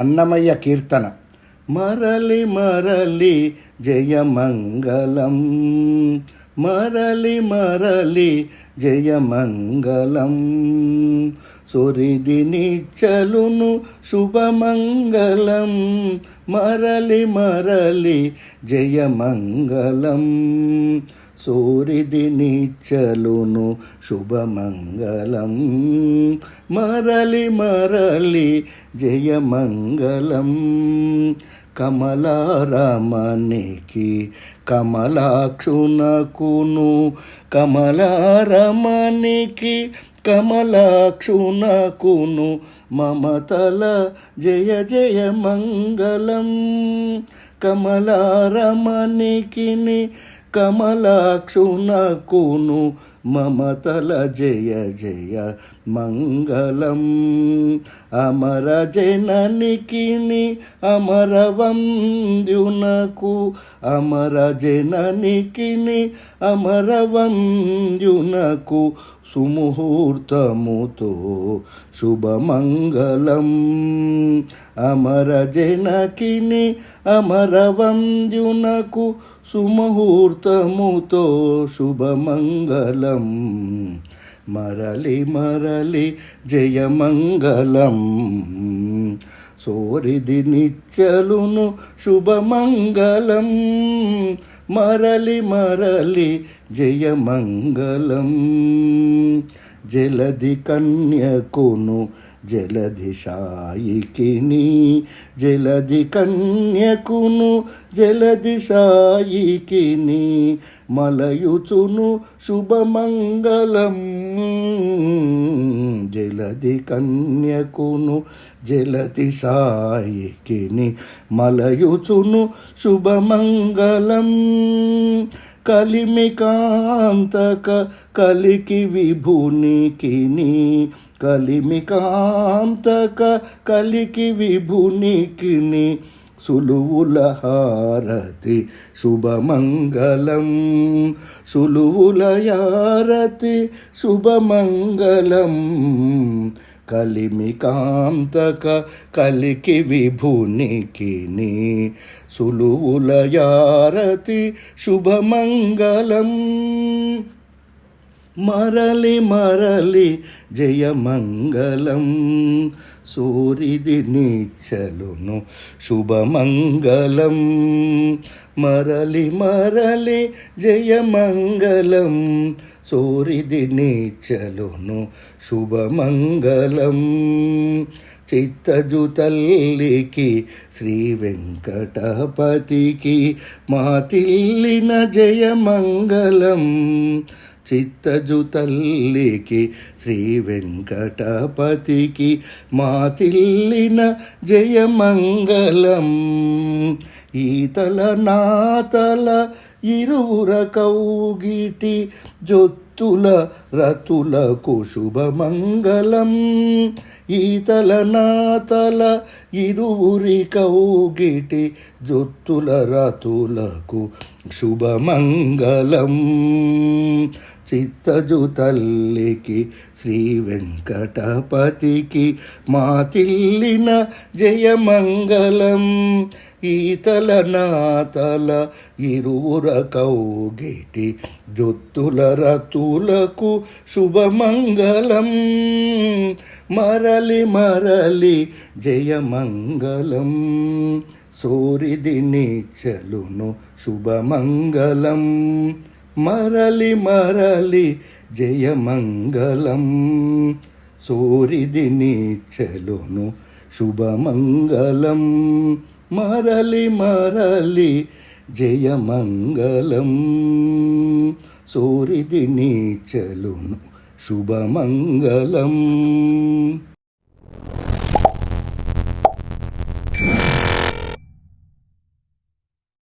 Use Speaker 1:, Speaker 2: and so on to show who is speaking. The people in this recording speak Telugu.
Speaker 1: అన్నమయ్య కీర్తన. మరలి మరలి జయమంగళం. మరలి మరలి జయమంగళం. సురిది నిచ్చలును శుభమంగళం. మరలి మరలి జయమంగళం. సూరిది నీచలును శుభమంగళం. మరలి మరలి జయమంగళం. కమలారమణికి కమలాక్షునకును కమలారమణికి కమలాక్షునకును మమతల జయ జయ మంగళం. కమలారమణికిని కమలాక్షునకును మమతల జయ జయ మంగళం. అమర జననికిని అమరవంద్యునకు అమర జననికిని అమరవంద్యునకు సుముహూర్తముతో శుభమంగళం. అమర జనకిని అమరవంద్యునకు సుముహూర్తముతో శుభమంగళం. మరలి మరలి జయమంగళం. సోరిది నిచ్చలును శుభమంగళం. మరలి మరలి జయమంగళం. జలధి కన్యకును జలధి సాయికిని. జలధి కన్యకును జలధి సాయికిని మలయుచును శుభమంగళం. జలది కన్యకును జలతి సాయికిని మలయుచును శుభమంగళం కలిమికాంతక కలికి విభునికిని కలిమికాంతక కలికి విభునికిని సులువుల హారతి శుభమంగళం. సులువుల హారతి శుభమంగళం. కలిమి కాంతక కలికి విభునికిని సులువుల యారతి శుభమంగళం. మరలి మరలి జయమంగళం. సూరిది నీచలును శుభమంగళం. మరలి మరలి జయమంగళం. సూరిది నీచలును శుభమంగళం. చిత్తజు తల్లికి శ్రీ వెంకటపతికి మా తిల్లిన జయమంగళం. చిత్తజు తల్లికి శ్రీ వెంకటపతికి మా తిల్లిన జయమంగళం ఈతల నాతల ఇరువుర కౌగిటి జొత్తుల రతులకు శుభమంగళం. ఈతల నాతల ఇరువురి కౌగిటి జొత్తుల రతులకు శుభమంగళం. చిత్తజు తల్లికి శ్రీ వెంకటపతికి మా తిల్లిన జయమంగళం. ఈతల నాతల ఇరువుర కౌగిటి జొత్తుల రతులకు శుభమంగళం. మరలి మరలి జయమంగళం. సూరిది నీచలును శుభమంగళం. మరలి మరలి జయమంగళం. సూరిది నీచలును శుభమంగళం. మరలి మరలి జయమంగళం. సూరిది నీచలును శుభమంగళం.